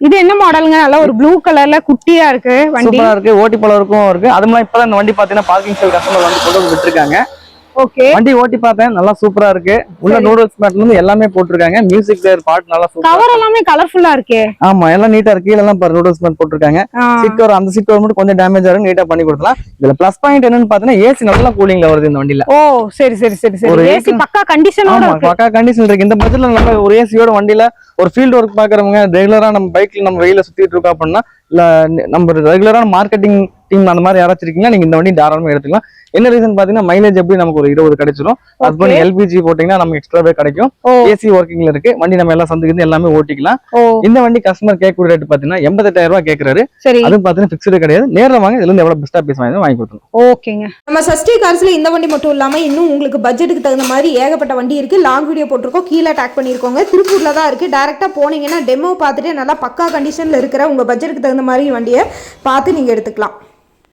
இது என்ன மாடலுங்க? நல்லா ஒரு ப்ளூ கலர்ல குட்டியா இருக்கு வண்டி. இருக்கு. ஓட்டி இருக்கும் இருக்கு. அது மாதிரி இப்பதான் இந்த வண்டி பாத்தீங்கன்னா பார்க்கிங் சேல் கஸ்டமர் வந்து கொண்டு வந்து விட்டுருக்காங்க. வண்டி ஓட்டி பார்த்தேன். நல்லா சூப்பரா இருக்கு. உள்ள. நூடுல்ஸ் மேட்ல இருந்து எல்லாமே போட்டிருக்காங்க. மியூசிக் பிளேயர் பாட்டு நல்லா சூப்பரா கவர் எல்லாமே கலர்ஃபுல்லா இருக்கே. ஆமா எல்லாம் நீட்டா இருக்கு. கீழ எல்லாம் பாரு நூடுல்ஸ் மேட் போட்டிருக்காங்க. சீட் கவர் அந்த சீட் கவர் மட்டும் கொஞ்சம் டேமேஜ் ஆகும் நீட்டா பண்ணி கொடுக்கலாம் இதுல ப்ளஸ் பாயிண்ட் என்னன்னு பாத்தீங்கன்னா ஏசி நல்லா கூலிங்ல வருது இந்த வண்டியில. ஓ சரி சரி சரி சரி. ஏசி பக்கா கண்டிஷனோட இருக்கு. பக்கா கண்டிஷன் இருக்கு. இந்த பட்ஜெட்ல நம்ம ஒரு ஏசியோட வண்டியில ஒரு ஃபீல்ட் ஒர்க் பாக்குறவங்க ரெகுலரா நம்ம பைக்ல நம்ம வெயில சுத்திட்டு இருக்கோம் அப்படின்னா இல்ல நம்ம ரெகுலரான மார்க்கெட்டிங் டீம் அந்த மாதிரி யாராச்சும் இருக்கீங்கன்னா நீங்க இந்த வண்டி தாராளமா எடுத்துக்கலாம். என்ன ரீசன் பாத்தீங்கன்னா மைலேஜ் எப்படி நமக்கு ஒரு இருபது கிடைச்சிரும்? அது பண்ணி. எல்பிஜி போட்டீங்கன்னா நமக்கு எக்ஸ்ட்ராவே கிடைக்கும். ஏசி ஒர்க்கிங்ல இருக்கு. வண்டி நம்ம எல்லாம் சந்துக்கு எல்லாமே ஓட்டிக்கலாம். இந்த வண்டி கஸ்டமர் கேட்கக்கூடிய ரேட் பாத்தீங்கன்னா எண்பத்தெட்டாயிரம் ரூபாய் கேட்கறாரு. அதுவும் பாத்தீங்கன்னா பிக்ஸ்டு கிடையாது. நேரில் வாங்க இதுல இருந்து எவ்வளவு பெஸ்டா பீஸ் வாங்கி வாங்கி கொடுத்துருவோம் ஓகேங்க நம்ம சஷ்டி கார்ஸ்ல இந்த வண்டி மட்டும் இல்லாமல் இன்னும் உங்களுக்கு பட்ஜெட்டுக்கு தகுந்த மாதிரி ஏகப்பட்ட வண்டி இருக்குது லாங் வீடியோ போட்டிருக்கோம். கீழே டேக் பண்ணியிருக்கோங்க. திருப்பூரில் தான் இருக்குது டேரெக்டாக போனீங்கன்னா டெமோ பார்த்துட்டு நல்லா பக்கா கண்டிஷனில் இருக்கிற உங்கள் பட்ஜெட்டுக்கு தகுந்த மாதிரி வண்டியை பார்த்து நீங்கள் எடுத்துக்கலாம்.